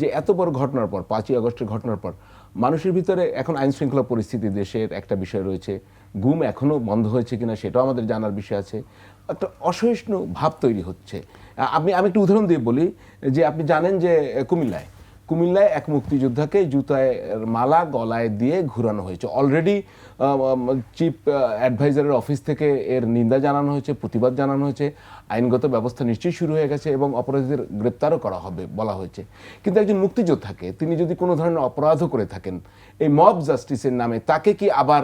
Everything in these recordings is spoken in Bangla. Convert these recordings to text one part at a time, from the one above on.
যে এত বড় ঘটনার পর, পাঁচই আগস্টের ঘটনার পর, মানুষের ভিতরে এখন আইন শৃঙ্খলা পরিস্থিতি, দেশের একটা বিষয় রয়েছে। গুম এখনও বন্ধ হয়েছে কিনা সেটাও আমাদের জানার বিষয় আছে। একটা অসহিষ্ণু ভাব তৈরি হচ্ছে। আমি আমি একটু উদাহরণ দিয়ে বলি যে, আপনি জানেন যে, কুমিল্লায় কুমিল্লায় এক মুক্তিযোদ্ধাকে জুতায় মালা গলায় দিয়ে ঘুরানো হয়েছে। অলরেডি চিফ অ্যাডভাইজারের অফিস থেকে এর নিন্দা জানানো হয়েছে প্রতিবাদ জানানো হয়েছে। আইনগত ব্যবস্থা নিশ্চয়ই শুরু হয়ে গেছে এবং অপরাধীদের গ্রেপ্তারও করা হবে বলা হয়েছে। কিন্তু একজন মুক্তিযোদ্ধাকে তিনি যদি কোনো ধরনের অপরাধও করে থাকেন এই মব জাস্টিসের নামে তাকে কি আবার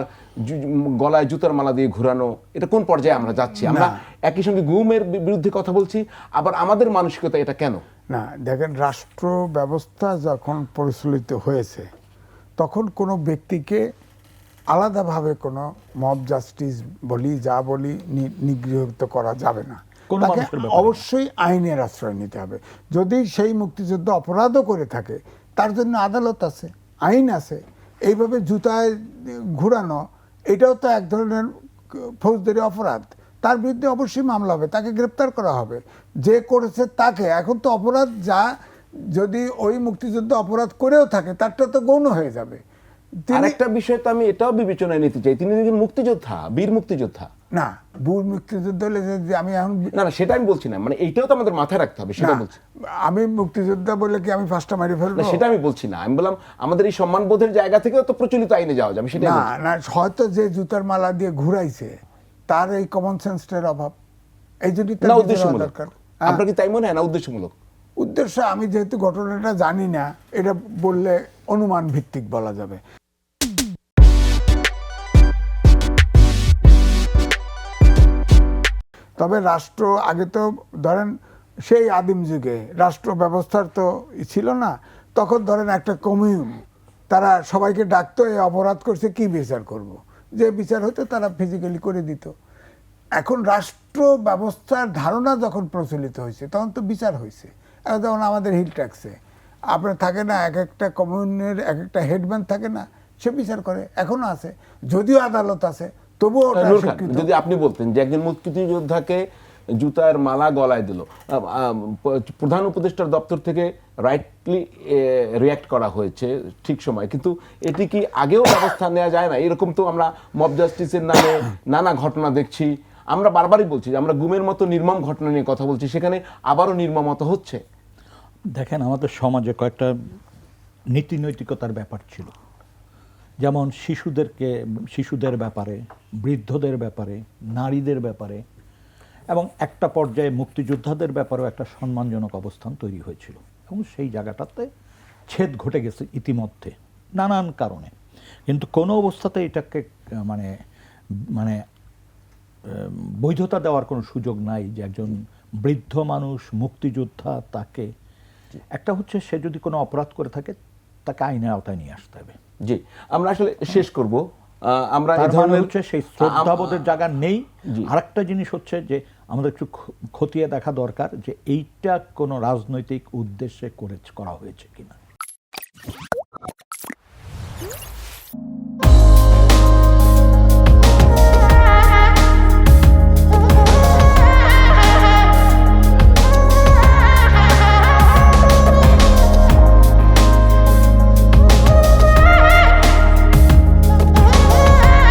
গলায় জুতার মালা দিয়ে ঘুরানো এটা কোন পর্যায়ে আমরা যাচ্ছি? আমরা একই সঙ্গে গুমের বিরুদ্ধে কথা বলছি আবার আমাদের মানসিকতা এটা কেন? না দেখেন রাষ্ট্র ব্যবস্থা যখন পরিচালিত হয়েছে তখন কোনো ব্যক্তিকে আলাদাভাবে কোনো মব জাস্টিস বলি যা বলি নিগৃহীত করা যাবে না। কোনো তাকে অবশ্যই আইনের আশ্রয় নিতে হবে। যদি সেই মুক্তিযুদ্ধ অপরাধও করে থাকে তার জন্য আদালত আছে আইন আছে এইভাবে জুতায় ঘুরানো এটাও তো এক ধরনের ফৌজদারি অপরাধ। তার বিরুদ্ধে অবশ্যই মামলা হবে তাকে গ্রেপ্তার করা হবে। যে করেছে তাকে। এখন তো অপরাধ যা যদি ওই মুক্তিযুদ্ধ অপরাধ করেও থাকে তারটা তো গৌণ হয়ে যাবে। আরেকটা বিষয় তো আমি এটাও বিবেচনায় নিতে চাই। তিনি একজন মুক্তিযোদ্ধা বীর মুক্তিযোদ্ধা। না বুর মুক্তিযুদ্ধ হলে যে- আমি এখন না না সেটা আমি বলছি না। মানে এইটাও তো আমাদের মাথায় রাখতে হবে সেটা বলছি। আমি মুক্তিযোদ্ধা বলে কি আমি ফার্স্টটা মারি ফেলব? না সেটা আমি বলছি না। আমি বললাম আমাদের এই সম্মান বোধের জায়গা থেকেও তো প্রচলিত আইনে যাওয়া যাবে সেটা না না হয়তো যে জুতার মালা দিয়ে ঘুরাইছে তার এই কমন সেন্সটার অভাব। এই জন্যই তার উদ্দেশ্যমূলক। দরকার হ্যাঁ, আপনার কি তাই মনে হয় না উদ্দেশ্যমূলক? উদ্দেশ্য আমি যেহেতু ঘটনাটা জানি না এটা বললে অনুমান ভিত্তিক বলা যাবে। তবে রাষ্ট্র আগে তো ধরেন সেই আদিম যুগে রাষ্ট্র ব্যবস্থার তো ছিল না তখন ধরেন একটা কমিউন তারা সবাইকে ডাকতো এই অপরাধ করছে কি বিচার করব। যে বিচার হতো তারা ফিজিক্যালি করে দিত। এখন রাষ্ট্র ব্যবস্থার ধারণা যখন প্রচলিত হয়েছে তখন তো বিচার হয়েছে। যেমন আমাদের হিল ট্যাক্সে আপনার থাকে না এক একটা কমিউনের এক একটা হেডম্যান থাকে না সে বিচার করে এখনও আছে। যদিও আদালত আছে তবুও। যদি আপনি বলতেন যে একজন মুক্তিযোদ্ধাকে জুতার মালা গলায় দিল। প্রধান উপদেষ্টার দপ্তর থেকে রাইটলি রিয়াক্ট করা হয়েছে ঠিক সময়। কিন্তু এটি কি আগেও ব্যবস্থা নেওয়া যায় না? এরকম তো আমরা মব জাস্টিসের নামে নানা ঘটনা দেখছি। আমরা বারবারই বলছি যে আমরা গুমের মতো নির্মম ঘটনা নিয়ে কথা বলছি, সেখানে আবারও নির্মমতা হচ্ছে। দেখেন, আমাদের সমাজে কয়েকটা নীতি নৈতিকতার ব্যাপার ছিল। যেমন শিশুদেরকে, শিশুদের ব্যাপারে, বৃদ্ধদের ব্যাপারে, নারীদের ব্যাপারে এবং একটা পর্যায়ে মুক্তিযোদ্ধাদের ব্যাপারেও একটা সম্মানজনক অবস্থান তৈরি হয়েছিল। এবং সেই জায়গাটাতে ছেদ ঘটে গেছে ইতিমধ্যে নানান কারণে। কিন্তু কোনো অবস্থাতে এটাকে মানে মানে বৈধতা দেওয়ার কোনো সুযোগ নাই যে একজন বৃদ্ধ মানুষ মুক্তিযোদ্ধা তাকে একটা হচ্ছে সে যদি কোনো অপরাধ করে থাকে তাকে আইনের আওতায় নিয়ে আসতে হবে। জি আমরা আসলে শেষ করব। আমরা এই মানে ধরনের হচ্ছে সেই শ্রদ্ধাবোধের জায়গা নেই। আরেকটা জিনিস হচ্ছে যে আমাদের একটু খতিয়ে দেখা দরকার যে এইটা কোনো রাজনৈতিক উদ্দেশ্যে করে করা হয়েছে কিনা।